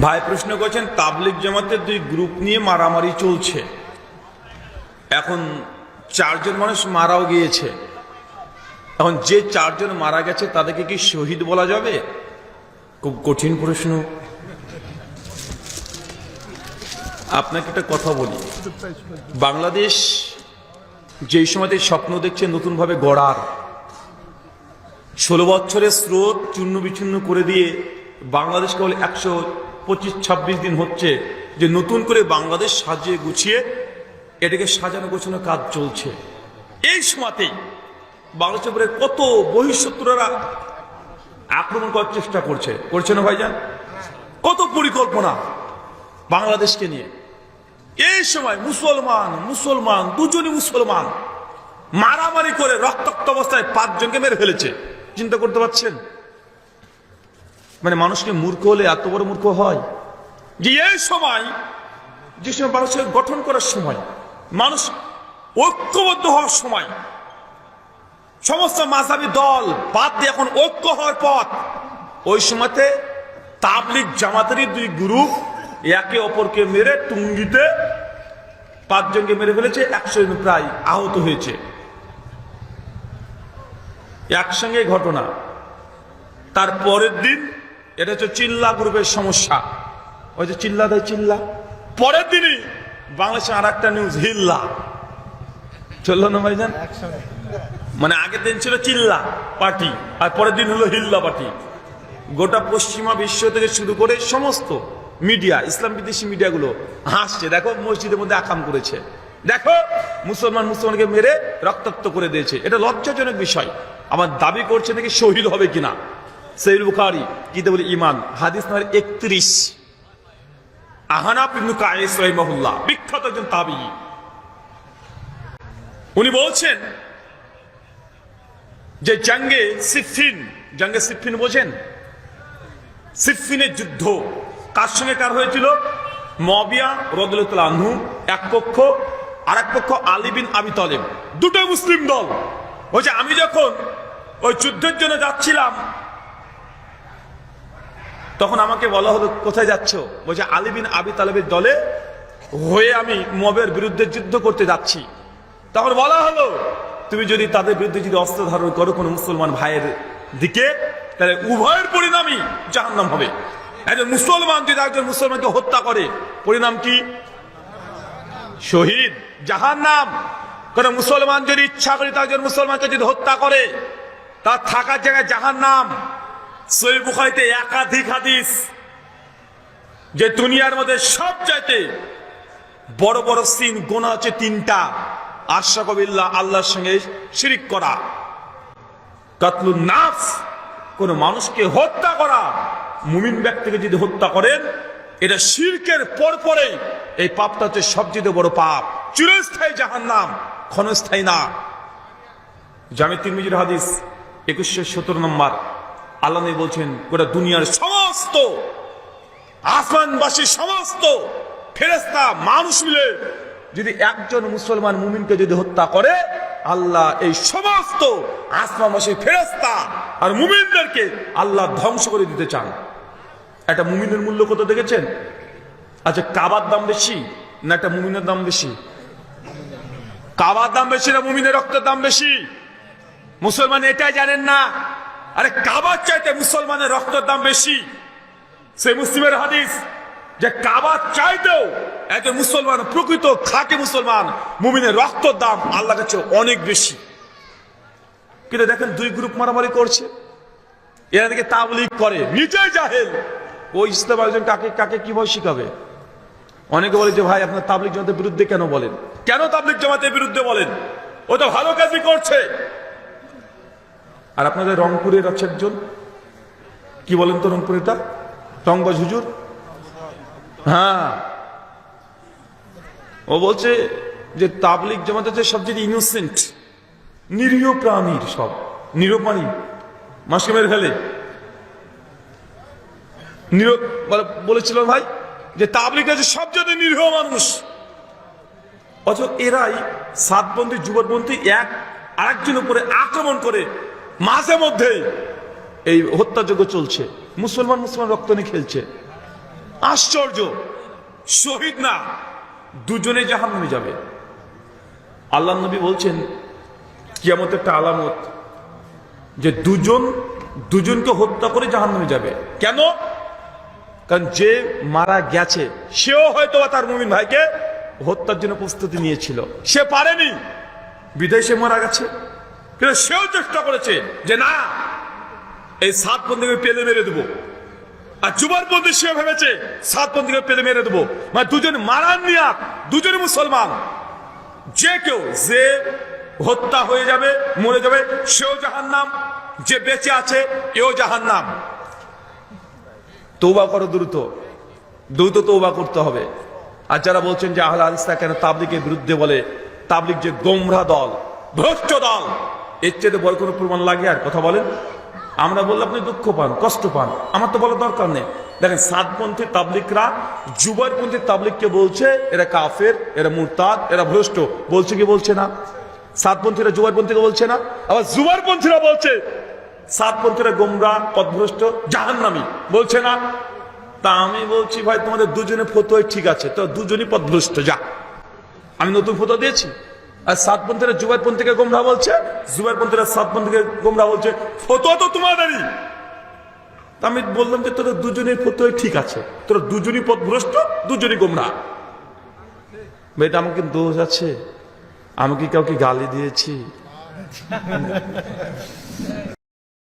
ভাই, প্রশ্ন করছেন তাবলিক জামাতের দুই গ্রুপ নিয়ে মারামারি চলছে। এখন চারজন মানুষ মারাও গিয়েছে। এখন যে চারজন মারা গেছে, তাদেরকে কি শহীদ বলা যাবে? খুব কঠিন প্রশ্ন। আপনাকে একটা কথা বলি। বাংলাদেশ যেই সময়তে স্বপ্ন দেখছে নতুনভাবে গড়ার, ষোলো বছরের স্রোত চূর্ণ বিচ্ছিন্ন করে দিয়ে বাংলাদেশ কেবল একশো পঁচিশ ছাব্বিশ দিন হচ্ছে যে নতুন করে বাংলাদেশ সাজিয়ে গুছিয়ে এটাকে সাজানো গোছানো কাজ চলছে। এই সময়তেই বাংলাদেশের উপরে কত বহিঃশত্রুরা আক্রমণ করার চেষ্টা করছে। করছে না ভাইজান? কত পরিকল্পনা বাংলাদেশকে নিয়ে। এই সময় মুসলমান মুসলমান, দুজনই মুসলমান মারামারি করে রক্তাক্ত অবস্থায় পাঁচজনকে মেরে ফেলেছে। চিন্তা করতে পারছেন? মানে মানুষকে মূর্খ হলে এত বড় মূর্খ হয়? যে এই সময়, যে সময় মানুষের গঠন করার সময়, মানুষ ঐক্যবদ্ধ হওয়ার সময়, সমস্ত মাঝাবি দল বাদ দিয়ে এখন ঐক্য হওয়ার পথ, ওই সময়তে তাবলিক জামাতেরই দুই গ্রুপ একে অপরকে মেরে টুঙ্গিতে পাঁচজনকে মেরে ফেলেছে, একশো জন প্রায় আহত হয়েছে। একসঙ্গে ঘটনা। তার পরের দিন, এটা হচ্ছে চিল্লা গ্রুপের সমস্যা। ওই যে চিল্লা দেয় চিল্লা। পরের দিনই বাংলাদেশে আর একটা নিউজ হিল্লা। চলল না ভাইজান? মানে আগের দিন ছিল চিল্লা পার্টি, আর পরের দিন হলো হিল্লা পার্টি। গোটা পশ্চিমা বিশ্ব থেকে শুরু করে সমস্ত মিডিয়া, ইসলাম বিদেশি মিডিয়াগুলো হাসছে। দেখো, মসজিদের মধ্যে আকাম করেছে। দেখো, মুসলমান মুসলমানকে মেরে রক্তাক্ত করে দিয়েছে। এটা লজ্জাজনক বিষয়। আমার দাবি করছে নাকি শহীদ হবে কিনা? সৈল বুখারি কিতে বলি ইমান হাদিস নাম্বার একত্রিশ। আহানা ইবনু বিখ্যাত একজন তাবি। উনি বলছেন যে জাঙ্গে সিফিন জাঙ্গে সিফিন বোঝেন? সিফিনের যুদ্ধ। কার সঙ্গে কার হয়েছিল? মবিয়া রদুল্লাহ আনহু, এক পক্ষ আর এক পক্ষ আলী বিন আবি তলেব। দুটো মুসলিম দল। বলছে আমি যখন ওই যুদ্ধের জন্য যাচ্ছিলাম, তখন আমাকে বলা হলো, কোথায় যাচ্ছ? বলছে আলী বিন আবি তালেবের দলে হয়ে আমি মবের বিরুদ্ধে যুদ্ধ করতে যাচ্ছি। তখন বলা হলো, তুমি যদি তাদের বিরুদ্ধে যদি অস্ত্র ধারণ করো কোনো মুসলমান ভাইয়ের দিকে, তাহলে উভয়ের পরিণামই জাহান্নাম হবে। একজন মুসলমান যদি একজন মুসলমানকে হত্যা করে, পরিণাম কি? শহীদ, জাহান্নাম। কোন মুসলমান যদি ইচ্ছা করে একজন মুসলমানকে যদি হত্যা করে, তার থাকার জায়গায় জাহান্নাম। সহি বুখারিতে একাধিক হাদিস যে দুনিয়ার মধ্যে সব চাইতে বড় বড় সিন, গোনা হচ্ছে তিনটা। আশাকবিল্লা আল্লাহর সঙ্গে শিরিক করা। কাতলুন নাফস, কোন মানুষকে হত্যা করা। মুমিন ব্যক্তিকে যদি হত্যা করেন, এটা শিরকের পর পরে এই পাপটা হচ্ছে সবচেয়ে বড় পাপ। চিরস্থায়ী জাহান নাম ক্ষণস্থায়ী না। জামি তিরমিজির হাদিস একুশশো সতেরো নম্বর। আল্লাহ বলছেন, গোটা দুনিয়ার সমস্ত আসমানবাসী সমস্ত ফেরেস্তা মানুষ মিলে যদি একজন মুসলমান মুমিনকে যদি হত্যা করে, আল্লাহ এই সমস্ত আসমানবাসী ফেরেস্তা আর মুমিনদেরকে আল্লাহ ধ্বংস করে দিতে চান। একটা মুমিনের মূল্য কত দেখেছেন? আচ্ছা কাবার দাম বেশি না একটা মুমিনের দাম বেশি? কাবার দাম বেশি না মুমিনের রক্তের দাম বেশি? মুসলমান এটাই জানেন না। আরে, কাবার চাইতে মুসলমানের রক্তের দাম বেশি। সে মুসলিমের হাদিস যে কাবার চাইতেও একজন মুসলমান, প্রকৃত খাঁটি মুসলমান, মুমিনের রক্তর দাম আল্লাহ কাছে অনেক বেশি। কিন্তু দেখেন, দুই গ্রুপ মারামারি করছে। এরা দিকে তাবলিগ করে, নিজেই জাহেল। ওই ইসলাম একজন কাকে কাকে কীভাবে শিখাবে? অনেকে বলে যে ভাই, আপনার তাবলিক জামাতের বিরুদ্ধে কেন বলেন? কেন তাবলিক জামাতের বিরুদ্ধে বলেন? ও তো ভালো কাজই করছে। আর আপনাদের রংপুরের আছে একজন। কি বলেন তো রংপুরেটা রংবাজ হুজুর? হ্যাঁ। ও বলছে যে তাবলিক জামাত হচ্ছে সবচেয়ে ইনোসেন্ট নিরীহ প্রাণীর সব। নিরীহ প্রাণী। মাসকে মেরে ফেলে। নিরীহ বলে- বলেছিল ভাই যে তাবলিক আছে সবচেয়ে নিরীহ মানুষ। অথচ এরাই সাতবন্ধী যুবকবন্ধী এক আরেকজন উপরে আক্রমণ করে মাঝে মধ্যেই এই হত্যাযজ্ঞ চলছে। মুসলমান মুসলমান রক্ত নিয়ে খেলছে। আশ্চর্য! শহীদ না দুজনে জাহান নামে যাবে। আল্লাহ নবী বলছেন কিয়ামত একটা আলামত যে দুজন দুজনকে হত্যা করে জাহান নামে যাবে। কেন? কারণ যে মারা গেছে, সেও হয়তো তার মুমিন ভাইকে হত্যার জন্য প্রস্তুতি নিয়েছিল। সে পারেনি, বিদেশে মারা গেছে। কিন্তু সেও চেষ্টা করেছে যে, না, এই সাত বন্ধুকে পেলে মেরে দেবো। আর যুবার বন্ধু সে ভেবেছে সাত বন্ধুকে পেলে মেরে দেবো। মানে দুজন মারান নিয়াক দুজন মুসলমান। যে কেউ যে হত্যা হয়ে যাবে, মরে যাবে, সেও জাহান্নাম। যে বেঁচে আছে, এও জাহান্নাম। তৌবা করো দ্রুত। দ্রুত তৌবা করতে হবে। আর যারা বলছেন যে আহলা হাদিসরা কেন তাবলিকের বিরুদ্ধে বলে তাবলিক যে গোমরা দল, ভ্রষ্ট দল, এর চেয়ে বড় কোনো প্রমাণ লাগে আর কথা বলেন? আমরা বললে আপনি দুঃখ পান, কষ্ট পান। আমার তো বলার দরকার নেই। দেখেন, সাতপন্থী তাবলিকরা যুবারপন্থী তাবলিককে বলছে, এরা কাফের, এরা মুরতাদ, এরা ভ্রষ্ট। বলছে কি বলছে না? সাতপন্থীরা যুবারপন্থীকে বলছে না? আবার যুবারপন্থীরা বলছে সাতপন্থীরা গোমরা, পথভ্রষ্ট, জাহান্নামী। বলছে না? তা আমি বলছি, ভাই, তোমাদের দুজনে ফতোয় ঠিক আছে, তো দুজনই পথভ্রষ্ট, যা। আমি নতুন ফটো দিয়েছি। আর সাতপন্থীরা যুবারপন্থীকে গোমরা বলছে? যুবারপন্থীরা সাতপন্থীকে গোমরা বলছে ফতো তো তোমাদেরই। আমি বললাম যে তোরা দুজনের ফতোয় ঠিক আছে। তোরা দুজনই পথভ্রষ্ট, দুজনই গোমরা। এটা আমাকে দোষ আছে? আমি কি কাউকে গালি দিয়েছি?